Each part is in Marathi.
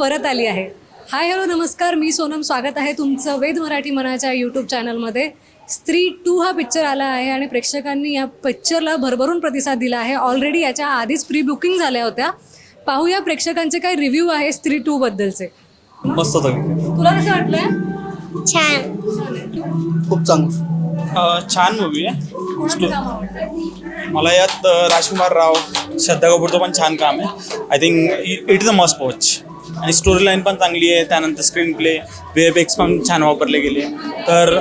परत आली आहे. हाय हॅलो नमस्कार. मी सोनम. स्वागत आहे तुमचं वेद मराठी मनाच्या यूट्यूब चॅनलमध्ये स्त्री टू हा पिक्चर आला आहे आणि प्रेक्षकांनी या पिक्चरला भरभरून प्रतिसाद दिला आहे. ऑलरेडी याच्या आधीच प्री बुकिंग झाल्या होत्या. पाहूया प्रेक्षकांचे काय रिव्ह्यू आहे स्त्री टू बद्दलचे. मस्त होतं. तुला कसं वाटलंय? छान. खूप चांगलं. छान मूवी आहे? मला यात राजकुमार राव श्रद्धा कपूरचं पण छान काम आहे. I think it is a must watch आणि स्टोरी लाईन पण चांगली आहे. त्यानंतर screen play V F X पण छान वापरले गेले. तर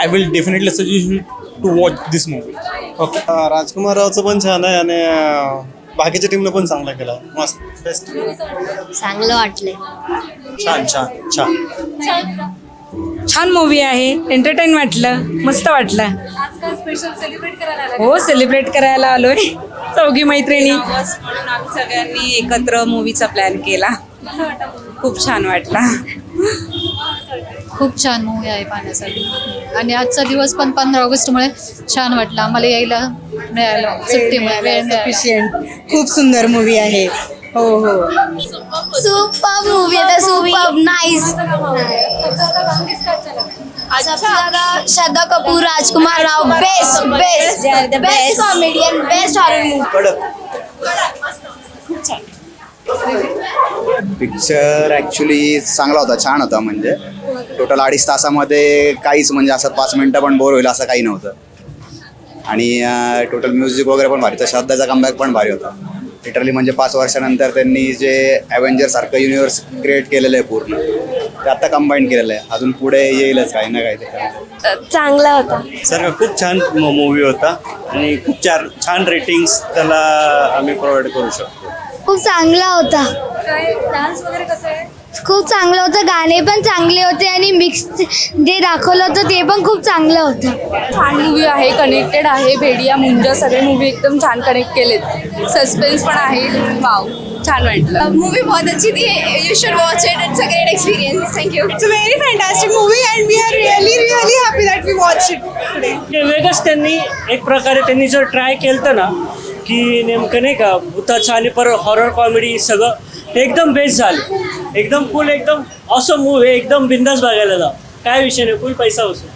I will definitely suggest to watch this movie okay Rajkumar रावचं पण छान आहे आणि बाकीच्या टीमनं पण चांगला केला. मस्त. बेस्ट चांगलं वाटलंय. छान छान छान. छान मूवी आहे. एंटरटेन वाटलं. मस्त वाटलं. आज काय स्पेशल सेलिब्रेट करायला आला हो सेलिब्रेट करायला आलोय. चौघी मैत्रिणी. म्हणून आम्ही सगळ्यांनी एकत्र मूवीचा प्लॅन केला. खूप छान वाटला. खूप छान मूवी आहे पाहण्यासाठी. आणि आजचा दिवस पण पंधरा ऑगस्टमुळे छान वाटला. आम्हाला यायला मिळालं सुट्टीमुळे वेळ मिळाला सफिशियंट खूप सुंदर मूवी आहे. हो हो. सुपर मूवी आहे. Super nice Shraddha Kapoor Rajkummar Rao best best best comedian best horror movie picture actually चांगला होता छान होता म्हणजे. टोटल अडीच तासामध्ये काहीच म्हणजे असं पाच मिनटं पण बोर होईल असं काही नव्हतं. आणि टोटल म्युझिक वगैरे पण भारी तर श्रद्धाचा कमबॅक पण भारी होता. लिटरली म्हणजे पाच वर्षानंतर त्यांनी जे ॲव्हेंजर सारखं युनिव्हर्स क्रिएट केलेलं आहे पूर्ण ते आता कंबाईन केलेलं आहे. अजून पुढे येईलच काही ना काही ते चांगला होता. सर खूप छान मूवी होता. आणि खूप चार छान रेटिंग्स त्याला आम्ही प्रोव्हाइड करू शकतो. खूप चांगला होता. काय डान्स वगैरे कसं आहे? खूप चांगलं होतं. गाणे पण चांगले होते आणि मिक्स जे दाखवलं होतं ते पण खूप चांगलं होतं. छान मूवी आहे कनेक्टेड आहे. भेडिया मुंजा सगळे मूवी एकदम छान कनेक्ट केलेत. सस्पेन्स पण आहे. वाव छान वाटलं. मूवी बहुत अच्छी थी. You should watch it it's a great experience thank you it's a very fantastic movie and we are really really happy that we watch it today वेगळंच त्यांनी एक प्रकारे त्यांनी जर ट्राय केलं ना की नेमकं नाही का भूताचं आणि पर हॉरर कॉमेडी सगळं एकदम बेस्ट झालं. एकदम फुल एकदम असं मूव आहे एकदम बिंदास बघायला जा काय विषय नाही फुल पैसा असो